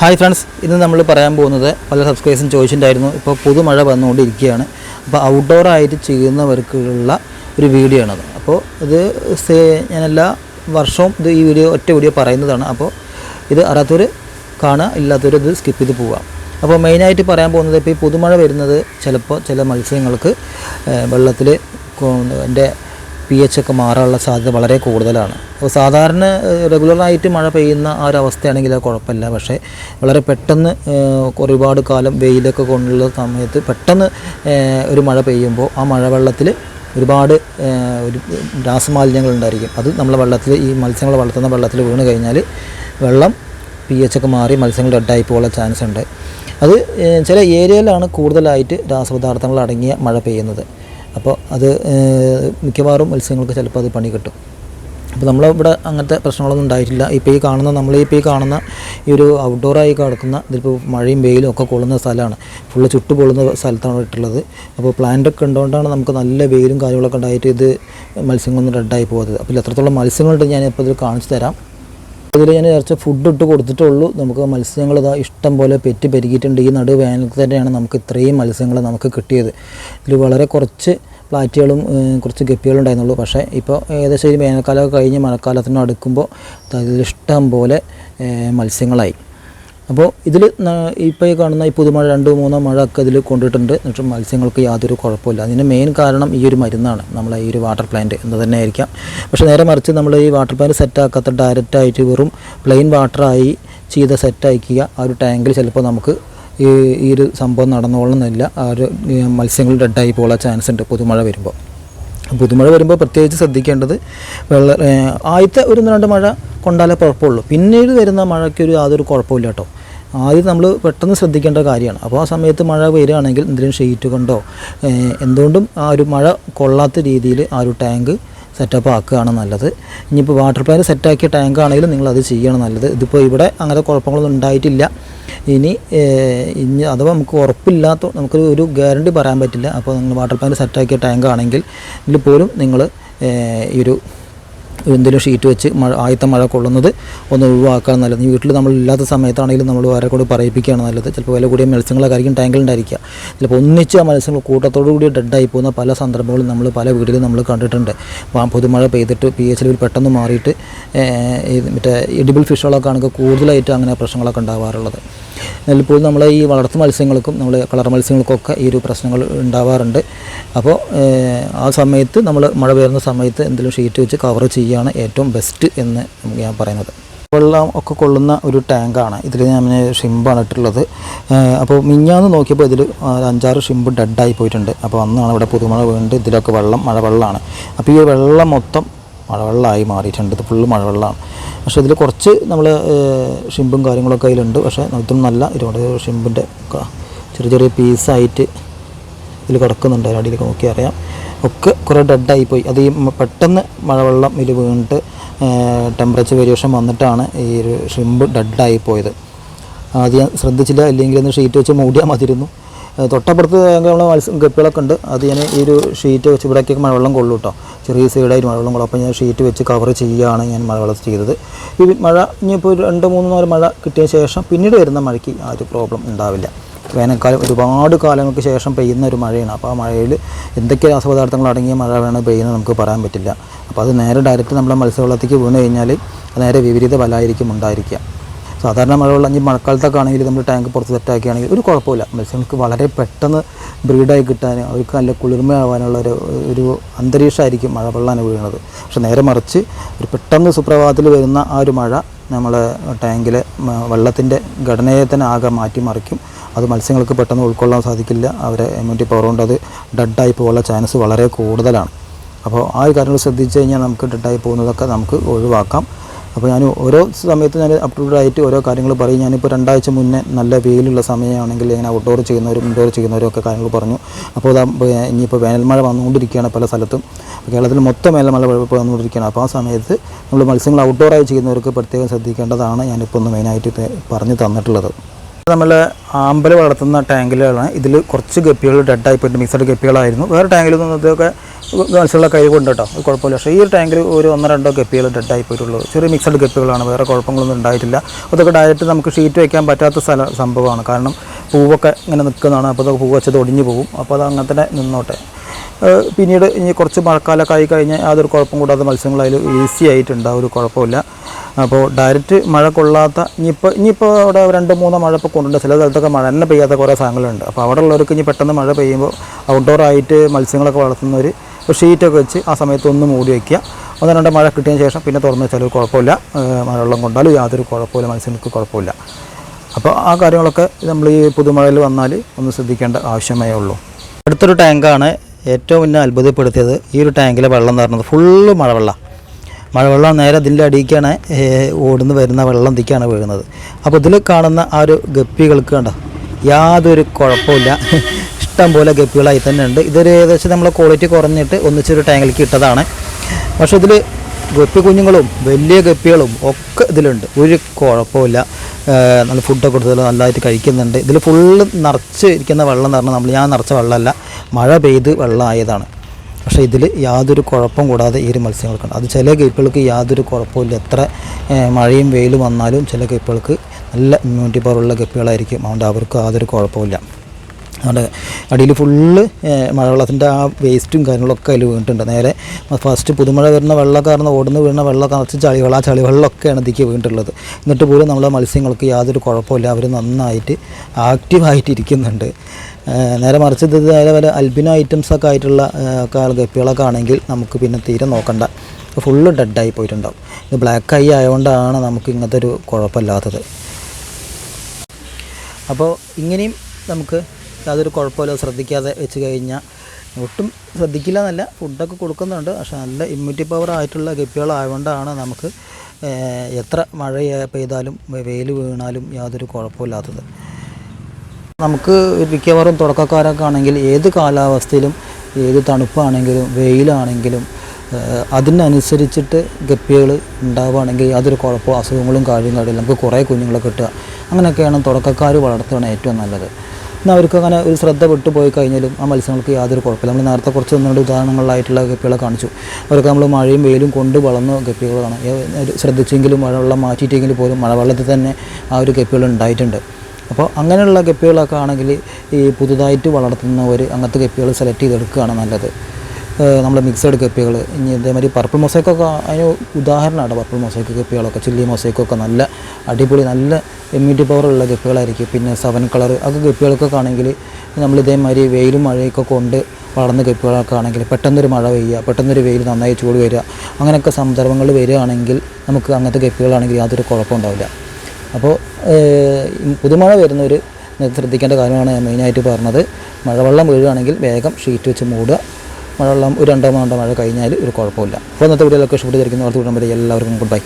Hi friends ഇന്ന് നമ്മൾ പറയാൻ പോകുന്നത് പല സബ്സ്ക്രൈബേഴ്സും ചോദിച്ചിട്ടുണ്ടായിരുന്നു. ഇപ്പോൾ പുതുമഴ വന്നുകൊണ്ടിരിക്കുകയാണ്. അപ്പോൾ ഔട്ട്ഡോർ ആയിട്ട് ചെയ്യുന്നവർക്കുള്ള ഒരു വീഡിയോ ആണത്. അപ്പോൾ ഇത് ഞാൻ എല്ലാ വർഷവും ഇത് ഈ വീഡിയോ ഒറ്റ വീഡിയോ പറയുന്നതാണ്. അപ്പോൾ ഇത് അറിയാത്തവർ കാണുക ഇല്ലാത്തവർ ഇത് സ്കിപ്പ് ചെയ്ത് പോവുക. അപ്പോൾ മെയിനായിട്ട് പറയാൻ പോകുന്നത് ഇപ്പോൾ ഈ പുതുമഴ വരുന്നത് ചിലപ്പോൾ ചില മത്സ്യങ്ങൾക്ക് വെള്ളത്തിൽ എന്റെ പി എച്ച് ഒക്കെ മാറാനുള്ള സാധ്യത വളരെ കൂടുതലാണ്. അപ്പോൾ സാധാരണ റെഗുലറായിട്ട് മഴ പെയ്യുന്ന ആ ഒരു അവസ്ഥയാണെങ്കിൽ അത് കുഴപ്പമില്ല. പക്ഷേ വളരെ പെട്ടെന്ന് ഒരുപാട് കാലം വെയിലൊക്കെ കൊണ്ടുള്ള സമയത്ത് പെട്ടെന്ന് ഒരു മഴ പെയ്യുമ്പോൾ ആ മഴവെള്ളത്തിൽ ഒരുപാട് ഒരു രാസമാലിന്യങ്ങൾ ഉണ്ടായിരിക്കും. അത് നമ്മളെ വെള്ളത്തിൽ ഈ മത്സ്യങ്ങൾ വളർത്തുന്ന വെള്ളത്തിൽ വീണ് കഴിഞ്ഞാൽ വെള്ളം പി എച്ച് ഒക്കെ മാറി മത്സ്യങ്ങൾ ഡെഡായി പോകാനുള്ള ചാൻസ് ഉണ്ട്. അത് ചില ഏരിയയിലാണ് കൂടുതലായിട്ട് രാസപദാർത്ഥങ്ങൾ അടങ്ങിയ മഴ പെയ്യുന്നത്. അപ്പോൾ അത് മിക്കവാറും മത്സ്യങ്ങൾക്ക് ചിലപ്പോൾ അത് പണി കിട്ടും. അപ്പോൾ നമ്മളിവിടെ അങ്ങനത്തെ പ്രശ്നങ്ങളൊന്നും ഉണ്ടായിട്ടില്ല. ഇപ്പോൾ ഈ കാണുന്ന നമ്മൾ ഇപ്പോൾ ഈ കാണുന്ന ഈ ഒരു ഔട്ട്ഡോറായി കിടക്കുന്ന ഇതിപ്പോൾ മഴയും വെയിലും ഒക്കെ കൊള്ളുന്ന സ്ഥലമാണ്. ഫുള്ള് ചുട്ടു പൊള്ളുന്ന സ്ഥലത്താണ് ഇട്ടുള്ളത്. അപ്പോൾ പ്ലാന്റ് ഒക്കെ ഉണ്ടോണ്ടാണ് നമുക്ക് നല്ല വെയിലും കാര്യങ്ങളൊക്കെ ഉണ്ടായിട്ട് ഇത് മത്സ്യങ്ങളൊന്നും റെഡായി പോകുന്നത് അപ്പോൾ എത്രത്തോളം മത്സ്യങ്ങളുണ്ട് ഞാനിപ്പോൾ ഇതിൽ കാണിച്ചു തരാം. ഇതിൽ ഞാൻ കുറച്ച് ഫുഡ് ഇട്ട് കൊടുത്തിട്ടുള്ളൂ. നമുക്ക് മത്സ്യങ്ങൾ ഇതാ ഇഷ്ടം പോലെ പെറ്റി പെരുകിയിട്ടുണ്ട്. ഈ നടു വേനൽ തന്നെയാണ് നമുക്ക് ഇത്രയും മത്സ്യങ്ങൾ നമുക്ക് കിട്ടിയത്. ഇതിൽ വളരെ കുറച്ച് പ്ലാറ്റുകളും കുറച്ച് ഗപ്പികളും ഉണ്ടായിരുന്നുള്ളൂ. പക്ഷേ ഇപ്പോൾ ഏകദേശം ഈ വേനൽക്കാലമൊക്കെ കഴിഞ്ഞ് മഴക്കാലത്തിനും അടുക്കുമ്പോൾ അതിലിഷ്ടം പോലെ മത്സ്യങ്ങളായി. അപ്പോൾ ഇതിൽ ഇപ്പോൾ കാണുന്ന ഈ പുതുമഴ രണ്ടോ മൂന്നോ മഴ ഒക്കെ ഇതിൽ കൊണ്ടിട്ടുണ്ട്. എന്നിട്ട് മത്സ്യങ്ങൾക്ക് യാതൊരു കുഴപ്പമില്ല അതിന് മെയിൻ കാരണം ഈ ഒരു മരുന്നാണ്. നമ്മളെ ഈ ഒരു വാട്ടർ പ്ലാന്റ് എന്ന് തന്നെ ആയിരിക്കാം. പക്ഷേ നേരെ മറിച്ച് നമ്മൾ ഈ വാട്ടർ പ്ലാന്റ് സെറ്റാക്കാത്ത ഡയറക്റ്റായിട്ട് വെറും പ്ലെയിൻ വാട്ടറായി ചെയ്ത സെറ്റ് അയക്കുക ആ ഒരു ടാങ്കിൽ ചിലപ്പോൾ നമുക്ക് ഈ ഈ ഒരു സംഭവം നടന്നോളണമെന്നില്ല ആ ഒരു മത്സ്യങ്ങൾ ഡെഡായി പോകാൻ ചാൻസ് ഉണ്ട് പുതുമഴ വരുമ്പോൾ പുതുമഴ വരുമ്പോൾ പ്രത്യേകിച്ച് ശ്രദ്ധിക്കേണ്ടത് വെള്ള ആദ്യത്തെ ഒരു രണ്ട് മഴ കൊണ്ടാലേ കുഴപ്പമുള്ളൂ. പിന്നീട് വരുന്ന മഴയ്ക്ക് ഒരു യാതൊരു കുഴപ്പമില്ല കേട്ടോ. ആദ്യം നമ്മൾ പെട്ടെന്ന് ശ്രദ്ധിക്കേണ്ട കാര്യമാണ്. അപ്പോൾ ആ സമയത്ത് മഴ വരികയാണെങ്കിൽ എന്തെങ്കിലും ഷീറ്റ് കൊണ്ടോ എന്തുകൊണ്ടും ആ ഒരു മഴ കൊള്ളാത്ത രീതിയിൽ ആ ഒരു ടാങ്ക് സെറ്റപ്പ് ആക്കുകയാണ് നല്ലത്. ഇനിയിപ്പോൾ വാട്ടർ പ്ലാന്റ് സെറ്റാക്കിയ ടാങ്ക് ആണെങ്കിലും നിങ്ങൾ അത് ചെയ്യണം നല്ലത്. ഇതിപ്പോൾ ഇവിടെ അങ്ങനെ കുഴപ്പങ്ങളൊന്നും ഉണ്ടായിട്ടില്ല. ഇനി ഇനി അഥവാ നമുക്ക് ഉറപ്പില്ലാത്ത നമുക്ക് ഒരു ഗ്യാരണ്ടി പറയാൻ പറ്റില്ല. അപ്പോൾ നിങ്ങൾ വാട്ടർ പ്ലാന്റ് സെറ്റാക്കിയ ടാങ്ക് ആണെങ്കിൽ ഇതിൽ പോലും നിങ്ങൾ ഈ ഒരു എന്തെങ്കിലും ഷീറ്റ് വെച്ച് മഴ ആദ്യത്തെ മഴ കൊള്ളുന്നത് ഒന്ന് ഒഴിവാക്കാൻ നല്ലത്. വീട്ടിൽ നമ്മൾ ഇല്ലാത്ത സമയത്താണെങ്കിലും നമ്മൾ വേറെ കൂടി പറയിപ്പിക്കുകയാണ് നല്ലത്. ചിലപ്പോൾ വില കൂടിയ മത്സ്യങ്ങളൊക്കെ ടാങ്കിലുണ്ടായിരിക്കുക ചിലപ്പോൾ ഒന്നിച്ച് ആ മത്സ്യങ്ങൾ കൂട്ടത്തോടു കൂടി ഡെഡായി പോകുന്ന പല സന്ദർഭങ്ങളും നമ്മൾ പല വീട്ടിലും നമ്മൾ കണ്ടിട്ടുണ്ട്. പുതുമഴ പെയ്തിട്ട് പി എച്ച് ലെവൽ പെട്ടെന്ന് മാറിയിട്ട് മറ്റേ എഡിബിൾ ഫിഷുകളൊക്കെ ആണെങ്കിൽ കൂടുതലായിട്ട് അങ്ങനെ പ്രശ്നങ്ങളൊക്കെ ഉണ്ടാവാറുള്ളത്. ഇപ്പോൾ നമ്മൾ ഈ വളർത്തു മത്സ്യങ്ങൾക്കും നമ്മൾ കളർ മത്സ്യങ്ങൾക്കൊക്കെ ഈ ഒരു പ്രശ്നങ്ങൾ ഉണ്ടാവാറുണ്ട്. അപ്പോൾ ആ സമയത്ത് നമ്മൾ മഴ പെയ്യുന്ന സമയത്ത് എന്തെങ്കിലും ഷീറ്റ് വെച്ച് കവർ ചെയ്യുകയാണ് ഏറ്റവും ബെസ്റ്റ് എന്ന് ഞാൻ പറയുന്നത്. വെള്ളം ഒക്കെ കൊള്ളുന്ന ഒരു ടാങ്കാണ്. ഇതിൽ ഞാൻ ഷിമ്പാണ് ഇട്ടുള്ളത് അപ്പോൾ മിഞ്ഞാന്ന് നോക്കിയപ്പോൾ ഇതിൽ അഞ്ചാറ് ഷിമ്പ് ഡെഡായി പോയിട്ടുണ്ട്. അപ്പോൾ അന്നാണ് ഇവിടെ പുതുമഴ വീണ്ട് ഇതിലൊക്കെ വെള്ളം മഴ വെള്ളമാണ് അപ്പോൾ ഈ വെള്ളം മൊത്തം മഴവെള്ളമായി മാറിയിട്ടുണ്ട്. ഇത് ഫുള്ള് മഴവെള്ളമാണ് പക്ഷേ ഇതിൽ കുറച്ച് നമ്മൾ ഷിമ്പും കാര്യങ്ങളൊക്കെ അതിലുണ്ട് പക്ഷേ ഇതൊന്നും നല്ല ഇരുപത് ഷിമ്പിന്റെ ചെറിയ ചെറിയ പീസായിട്ട് ഇതിൽ കിടക്കുന്നുണ്ട്. അതിനടിയിലേക്ക് നോക്കി അറിയാം. ഒക്കെ കുറേ ഡെഡായി പോയി. അത് ഈ പെട്ടെന്ന് മഴവെള്ളം ഇതിൽ വീണിട്ട് ടെമ്പറേച്ചർ വേരിയേഷൻ വന്നിട്ടാണ് ഈ ഒരു ഷിമ്പ് ഡെഡായി പോയത്. ആദ്യം ശ്രദ്ധിച്ചില്ല. അല്ലെങ്കിൽ ഒന്ന് ഷീറ്റ് വെച്ച് മൂടിയാൽ മതിയിരുന്നു തൊട്ടപ്പുറത്ത് നമ്മളെ മത്സ്യം ഗപ്പികളൊക്കെ ഉണ്ട്. അത് ഞാൻ ഈ ഒരു ഷീറ്റ് വെച്ച് ഇവിടേക്കൊക്കെ മഴവെള്ളം കൊള്ളു കേട്ടോ. ചെറിയ സൈഡായിട്ട് മഴവെള്ളം കൊള്ളും. അപ്പോൾ ഞാൻ ഷീറ്റ് വെച്ച് കവർ ചെയ്യുകയാണ് ഞാൻ മഴവെള്ളം ചെയ്തത്. ഈ മഴ ഇനിയിപ്പോൾ ഒരു രണ്ട് മൂന്ന് നാല് മഴ കിട്ടിയ ശേഷം പിന്നീട് വരുന്ന മഴയ്ക്ക് ആ ഒരു പ്രോബ്ലം ഉണ്ടാവില്ല. വേനൽക്കാലം ഒരുപാട് കാലങ്ങൾക്ക് ശേഷം പെയ്യുന്ന ഒരു മഴയാണ്. അപ്പോൾ ആ മഴയിൽ എന്തൊക്കെ രാസപദാർത്ഥങ്ങൾ അടങ്ങിയ മഴ വേണം പെയ്യുന്നത് നമുക്ക് പറയാൻ പറ്റില്ല. അപ്പോൾ അത് നേരെ ഡയറക്റ്റ് നമ്മുടെ മത്സ്യവെള്ളത്തേക്ക് വീണ് കഴിഞ്ഞാൽ നേരെ വിപരീത ഫലമായിരിക്കും ഉണ്ടായിരിക്കുക. സാധാരണ മഴവെള്ളം ഈ മഴക്കാലത്തൊക്കെ ആണെങ്കിൽ നമ്മൾ ടാങ്ക് പുറത്ത് സെറ്റാക്കുകയാണെങ്കിൽ ഒരു കുഴപ്പമില്ല. മത്സ്യങ്ങൾക്ക് വളരെ പെട്ടെന്ന് ബ്രീഡായി കിട്ടാൻ അവർക്ക് നല്ല കുളിർമയാവാനുള്ള ഒരു ഒരു അന്തരീക്ഷമായിരിക്കും മഴവെള്ളം വീഴുന്നത് പക്ഷെ നേരെ മറിച്ച് ഒരു പെട്ടെന്ന് സുപ്രഭാതത്തിൽ വരുന്ന ആ ഒരു മഴ നമ്മളെ ടാങ്കിലെ വെള്ളത്തിന്റെ ഘടനയെ തന്നെ ആകെ മാറ്റിമറിക്കും. അത് മത്സ്യങ്ങൾക്ക് പെട്ടെന്ന് ഉൾക്കൊള്ളാൻ സാധിക്കില്ല. അവരെ ഇമ്മ്യൂണിറ്റി പവർ കൊണ്ട് അത് ഡെഡായി പോകാനുള്ള ചാൻസ് വളരെ കൂടുതലാണ്. അപ്പോൾ ആ ഒരു കാര്യങ്ങൾ ശ്രദ്ധിച്ചു കഴിഞ്ഞാൽ നമുക്ക് ഡെഡായി പോകുന്നതൊക്കെ നമുക്ക് ഒഴിവാക്കാം. അപ്പോൾ ഞാൻ ഓരോ സമയത്ത് ഞാൻ അപ് ടു ഡേറ്റ് ആയിട്ട് ഓരോ കാര്യങ്ങൾ പറയും. ഞാനിപ്പോൾ രണ്ടാഴ്ച മുന്നേ നല്ല വെയിലുള്ള സമയമാണെങ്കിൽ ഇങ്ങനെ ഔട്ട്ഡോർ ചെയ്യുന്നവരും ഇൻഡോർ ചെയ്യുന്നവരും ഒക്കെ കാര്യങ്ങൾ പറഞ്ഞു. അപ്പോൾ ഇനിയിപ്പോൾ വേനൽമഴ വന്നുകൊണ്ടിരിക്കുകയാണ് പല സ്ഥലത്തും. കേരളത്തിൽ മൊത്തം വേനൽമഴ വന്നുകൊണ്ടിരിക്കുകയാണ്. അപ്പോൾ ആ സമയത്ത് നമ്മൾ മത്സ്യങ്ങൾ ഔട്ട്ഡോറായി ചെയ്യുന്നവർക്ക് പ്രത്യേകം ശ്രദ്ധിക്കേണ്ടതാണ് ഞാനിപ്പോൾ ഒന്ന് മെയിനായിട്ട് പറഞ്ഞു തന്നിട്ടുള്ളത്. നമ്മൾ ആമ്പൽ വളർത്തുന്ന ടാങ്കിലാണ് ഇതിൽ കുറച്ച് ഗപ്പികൾ ഡെഡായി പോയിട്ട് മിക്സഡ് ഗപ്പികളായിരുന്നു. വേറെ ടാങ്കിൽ നിന്ന് ഇതൊക്കെ കയ്യിൽ കൊണ്ട് കേട്ടോ അത് കുഴപ്പമില്ല. പക്ഷേ ഈ ഒരു ടാങ്കിൽ ഒരു ഒന്നോ രണ്ടോ ഗപ്പികൾ ഡെഡായി പോയിട്ടുള്ളൂ. ചെറിയ മിക്സഡ് ഗപ്പികളാണ് വേറെ കുഴപ്പങ്ങളൊന്നും ഉണ്ടായിട്ടില്ല. അതൊക്കെ ഡയറക്റ്റ് നമുക്ക് ഷീറ്റ് വയ്ക്കാൻ പറ്റാത്ത സ്ഥല സംഭവമാണ്. കാരണം പൂവൊക്കെ ഇങ്ങനെ നിൽക്കുന്നതാണ് അപ്പോൾ അത് പൂ വെച്ചത് ഒടിഞ്ഞു പോകും. അപ്പോൾ അത് അങ്ങനെ തന്നെ നിന്നോട്ടെ. പിന്നീട് ഇനി കുറച്ച് മഴക്കാലമൊക്കെ ആയി കഴിഞ്ഞാൽ യാതൊരു കുഴപ്പം കൂടാതെ മത്സ്യങ്ങൾ അതിൽ ഈസി ആയിട്ടുണ്ട് ഒരു കുഴപ്പമില്ല. അപ്പോൾ ഡയറക്റ്റ് മഴ കൊള്ളാത്ത ഇനിയിപ്പോൾ ഇനിയിപ്പോൾ അവിടെ രണ്ട് മൂന്നോ മഴ ഇപ്പോൾ കൊണ്ടുണ്ട്. ചില സ്ഥലത്തൊക്കെ മഴ തന്നെ പെയ്യാത്ത കുറേ സാധനങ്ങളുണ്ട്. അപ്പോൾ അവിടെ ഉള്ളവർക്ക് ഇനി പെട്ടെന്ന് മഴ പെയ്യുമ്പോൾ ഔട്ട്ഡോർ ആയിട്ട് മത്സ്യങ്ങളൊക്കെ വളർത്തുന്നവർ ഒരു ഷീറ്റൊക്കെ വെച്ച് ആ സമയത്ത് ഒന്ന് മൂടി വയ്ക്കുക. ഒന്ന് രണ്ട് മഴ കിട്ടിയതിന് ശേഷം പിന്നെ തുറന്ന് വെച്ചാൽ കുഴപ്പമില്ല. മഴവെള്ളം കൊണ്ടാലും യാതൊരു കുഴപ്പമില്ല മത്സ്യങ്ങൾക്ക് കുഴപ്പമില്ല. അപ്പോൾ ആ കാര്യങ്ങളൊക്കെ നമ്മൾ ഈ പുതുമഴയിൽ വന്നാൽ ഒന്ന് ശ്രദ്ധിക്കേണ്ട ആവശ്യമേ ഉള്ളൂ. അടുത്തൊരു ടാങ്കാണ് ഏറ്റവും മുന്നേ അത്ഭുതപ്പെടുത്തിയത്. ഈ ഒരു ടാങ്കിലെ വെള്ളം എന്ന് പറയുന്നത് ഫുള്ള് മഴവെള്ളം. മഴവെള്ളം നേരെ അതിന്റെ അടിയിലേക്കാണ് ഓടുന്ന് വരുന്ന വെള്ളം തിക്കാണ് വീഴുന്നത്. അപ്പോൾ ഇതിൽ കാണുന്ന ആ ഒരു ഗപ്പികൾക്ക് കണ്ടോ യാതൊരു കുഴപ്പമില്ല. ഇഷ്ടം പോലെ ഗപ്പികളായി തന്നെ ഉണ്ട് ഇതൊരു ഏകദേശം നമ്മൾ ക്വാളിറ്റി കുറഞ്ഞിട്ട് ഒന്നിച്ചൊരു ടാങ്കിലേക്ക് ഇട്ടതാണ്. പക്ഷേ ഇതിൽ ഗപ്പി കുഞ്ഞുങ്ങളും വലിയ ഗപ്പികളും ഒക്കെ ഇതിലുണ്ട്. ഒരു കുഴപ്പമില്ല നല്ല ഫുഡൊക്കെ കൊടുത്തത് നല്ലതായിട്ട് കഴിക്കുന്നുണ്ട്. ഇതിൽ ഫുള്ള് നിറച്ച് ഇരിക്കുന്ന വെള്ളം എന്ന് പറഞ്ഞാൽ നമ്മൾ ഞാൻ നിറച്ച വെള്ളമല്ല മഴ പെയ്ത് വെള്ളമായതാണ്. പക്ഷേ ഇതിൽ യാതൊരു കുഴപ്പം കൂടാതെ ഈ ഒരു മത്സ്യങ്ങൾക്കുണ്ട്. അത് ചില ഗപ്പികൾക്ക് യാതൊരു കുഴപ്പമില്ല എത്ര മഴയും വെയിലും വന്നാലും ചില ഗപ്പികൾക്ക് നല്ല ഇമ്മ്യൂണിറ്റി പവറുള്ള ഗപ്പികളായിരിക്കും. അതുകൊണ്ട് അവർക്ക് യാതൊരു കുഴപ്പമില്ല അവിടെ അടിയിൽ ഫുള്ള് മഴവെള്ളത്തിന്റെ ആ വേസ്റ്റും കാര്യങ്ങളൊക്കെ അതിൽ വീണിട്ടുണ്ട്. നേരെ ഫസ്റ്റ് പുതുമഴ വരുന്ന വെള്ളം കാരണം ഓടുന്ന വീണ വെള്ളം നിറച്ച് ചളിവെള്ളം ആ ചളിവെള്ളമൊക്കെയാണ് ഇതിക്ക് വീണിട്ടുള്ളത്. എന്നിട്ട് പോലും നമ്മളെ മത്സ്യങ്ങൾക്ക് യാതൊരു കുഴപ്പമില്ല. അവർ നന്നായിട്ട് ആക്റ്റീവായിട്ട് ഇരിക്കുന്നുണ്ട് നേരെ മറിച്ച് ഇത് നേരെ വല്ല അൽബിനോ ഐറ്റംസ് ഒക്കെ ആയിട്ടുള്ള ഗപ്പികളൊക്കെ ആണെങ്കിൽ നമുക്ക് പിന്നെ തീരെ നോക്കണ്ട. ഫുള്ള് ഡെഡായി പോയിട്ടുണ്ടാവും. ഇത് ബ്ലാക്ക് ഐ ആയതുകൊണ്ടാണ് നമുക്ക് ഇങ്ങനത്തെ ഒരു കുഴപ്പമില്ലാത്തത്. അപ്പോൾ ഇങ്ങനെയും നമുക്ക് യാതൊരു കുഴപ്പമില്ല. ശ്രദ്ധിക്കാതെ വെച്ച് കഴിഞ്ഞാൽ ഒട്ടും ശ്രദ്ധിക്കില്ല എന്നല്ല ഫുഡൊക്കെ കൊടുക്കുന്നുണ്ട്. പക്ഷെ നല്ല ഇമ്മ്യൂണിറ്റി പവർ ആയിട്ടുള്ള ഗപ്പികളായതുകൊണ്ടാണ് നമുക്ക് എത്ര മഴ പെയ്താലും വെയിൽ വീണാലും യാതൊരു കുഴപ്പമില്ലാത്തത്. നമുക്ക് മിക്കവാറും തുടക്കക്കാരൊക്കെ ആണെങ്കിൽ ഏത് കാലാവസ്ഥയിലും ഏത് തണുപ്പാണെങ്കിലും വെയിലാണെങ്കിലും അതിനനുസരിച്ചിട്ട് ഗപ്പികൾ ഉണ്ടാവുകയാണെങ്കിൽ യാതൊരു കുഴപ്പമോ അസുഖങ്ങളും കാര്യങ്ങളും നമുക്ക് കുറേ കുഞ്ഞുങ്ങളെ കിട്ടുക. അങ്ങനെയൊക്കെയാണ് തുടക്കക്കാർ വളർത്തുകയാണ് ഏറ്റവും നല്ലത്. എന്നാൽ അവർക്ക് അങ്ങനെ ഒരു ശ്രദ്ധ വിട്ടു പോയി കഴിഞ്ഞാലും ആ മത്സ്യങ്ങൾക്ക് യാതൊരു കുഴപ്പമില്ല. നമ്മൾ നേരത്തെ കുറച്ച് ഒന്നുകൊണ്ട് ഉദാഹരണങ്ങളായിട്ടുള്ള ഗപ്പികളെ കാണിച്ചു. അവർക്ക് നമ്മൾ മഴയും വെയിലും കൊണ്ട് വളർന്ന ഗപ്പികളാണ്. ശ്രദ്ധിച്ചെങ്കിലും മഴവെള്ളം മാറ്റിയിട്ടെങ്കിൽ പോലും മഴവെള്ളത്തിൽ തന്നെ ആ ഒരു ഗപ്പികൾ ഉണ്ടായിട്ടുണ്ട്. അപ്പോൾ അങ്ങനെയുള്ള ഗപ്പികളൊക്കെ ആണെങ്കിൽ ഈ പുതുതായിട്ട് വളർത്തുന്നവർ അങ്ങനത്തെ ഗപ്പികൾ സെലക്ട് ചെയ്തെടുക്കുകയാണ് നല്ലത്. നമ്മൾ മിക്സഡ് ഗപ്പികൾ ഇനി ഇതേമാതിരി പർപ്പിൾ മൊസൈക്കൊക്കെ അതിന് ഉദാഹരണമാണ്. പർപ്പിൾ മൊസൈക്ക് ഗപ്പികളൊക്കെ ചില്ലി മൊസൈക്കൊക്കെ നല്ല അടിപൊളി നല്ല ഇമ്മ്യൂണിറ്റി പവറുള്ള ഗപ്പികളായിരിക്കും. പിന്നെ സെവൻ കളർ ഒക്കെ ഗപ്പികൾക്കൊക്കെ ആണെങ്കിൽ നമ്മൾ ഇതേമാതിരി വെയിലും മഴയൊക്കെ കൊണ്ട് വളർന്ന ഗപ്പികളൊക്കെ ആണെങ്കിൽ പെട്ടെന്നൊരു മഴ പെയ്യുക പെട്ടെന്നൊരു വെയിൽ നന്നായി ചൂട് വരിക അങ്ങനെയൊക്കെ സന്ദർഭങ്ങൾ വരികയാണെങ്കിൽ നമുക്ക് അങ്ങനത്തെ ഗപ്പികളാണെങ്കിൽ യാതൊരു കുഴപ്പമുണ്ടാവില്ല അപ്പോൾ പുതുമഴ വരുന്നവർ ശ്രദ്ധിക്കേണ്ട കാര്യമാണ് ഞാൻ മെയിനായിട്ട് പറഞ്ഞത്. മഴവെള്ളം വീഴുകയാണെങ്കിൽ വേഗം ഷീറ്റ് വെച്ച് മൂടുക. മഴവെള്ളം ഒരു രണ്ടോ മൂന്നോ മഴ കഴിഞ്ഞാൽ ഒരു കുഴപ്പമില്ല അപ്പോൾ ഇന്നത്തെ വീഡിയോയിലൊക്കെ ഷൂട്ട് ധരിക്കുന്ന വാർത്ത വിടുമ്പോൾ എല്ലാവർക്കും ഗുഡ് ബൈ